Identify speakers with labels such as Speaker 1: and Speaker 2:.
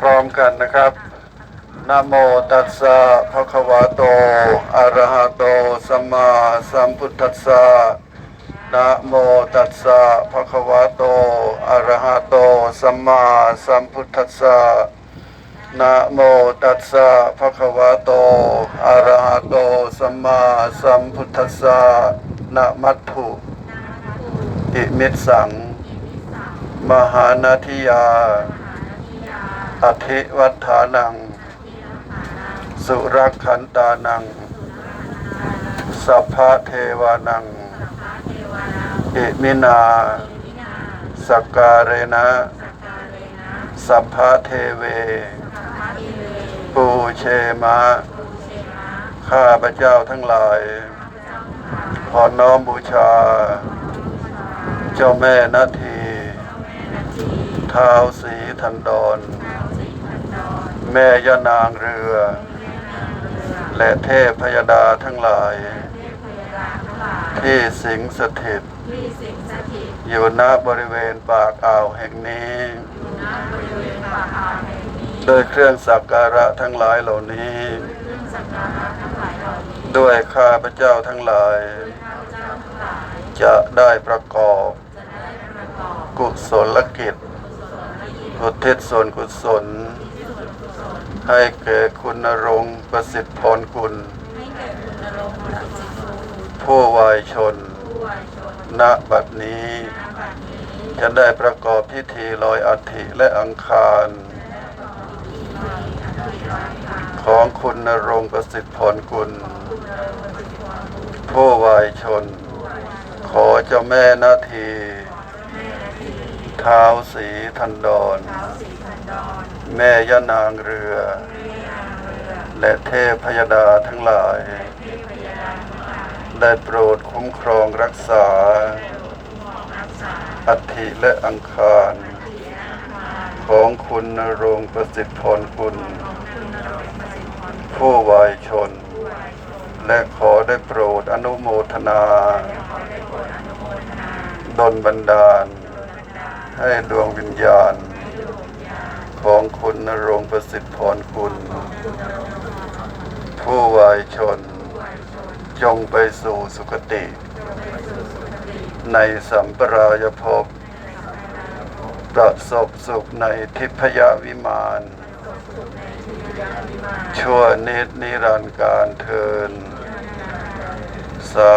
Speaker 1: พร้อมกันนะครับนะโมตัสสะภะคะวะโต อะระหะโต สัมมาสัมพุทธัสสะนะโมตัสสะภะคะวะโต อะระหะโต สัมมาสัมพุทธัสสะนะโมตัสสะภะคะวะโต อะระหะโต สัมมาสัมพุทธัสสะนะมัตถุอิมิตสัง มหานาทิยา อธิวัฏฐานัง สุรักขันตานัง สัพพะเทวานัง อิมินา สกการะนะ สัพพะเทเว ปูเชมะ ข้าพระเจ้าทั้งหลาย ขอน้อมบูชา เจ้าแม่นาที ท้าวสีทันดร แม่ยานางเรือ และเทพพยดาทั้งหลาย ที่สิงสถิต
Speaker 2: ที่สิงสถิต
Speaker 1: อยู่ณบริเวณปากอ่าวแห่งนี้
Speaker 2: ณบริเวณป่าอ่าวแห่งนี้
Speaker 1: โดยเครื่องสักการะทั้งหลายเหล่านี้
Speaker 2: เครื่องสักการะทั้งหลายเหล่านี้
Speaker 1: ด้วยข้าพระเจ้าทั้งหลาย
Speaker 2: ข้าพเจ้าทั้งหลาย
Speaker 1: จะได้ประกอบ
Speaker 2: จะได้ประกอบ
Speaker 1: กุศลกิจ อุทิศส่วนกุศล ให้แก่คุณนรงประสิทธิ์พร
Speaker 2: คุณ
Speaker 1: ผู้วายชนณบัดนี้
Speaker 2: ณบัดนี้
Speaker 1: จะได้ประกอบพิธีลอยอัฐิและอังคาร ของคุณนรงประสิทธิ์พรกุลผู้วายชน ขอเจ้าแม่นาที ท้าวสีทันดร
Speaker 2: ท้าวสีพันดร
Speaker 1: แม่ยานางเรือ
Speaker 2: แม่ยางเรือ
Speaker 1: และเทพพยดาทั้งหลาย
Speaker 2: เทพยดาทั้งหลาย
Speaker 1: ได้โปรดคุ้มครองรักษา
Speaker 2: รักษา
Speaker 1: อัฐิและอังคาร
Speaker 2: ที่อาคาร
Speaker 1: ของคุณนรงค์ประสิทธิ์พรกุล
Speaker 2: ของคุณนรงค์ประสิทธิพร
Speaker 1: ผู้วายชน
Speaker 2: ผู้วายชน
Speaker 1: และขอได้โปรดอนุโมทนา
Speaker 2: ขอได้โปรดอนุโมทนา
Speaker 1: ดลบันดาล ให้ดวงวิญญาณ ของคุณนรงประสิทธิ์พรคุณ ผู้วายชน จงไปสู่สุคติ ในสัมปรายภพ ประสบสุขในทิพยวิมาน ชั่วนิดนิรันดร์การเทินสา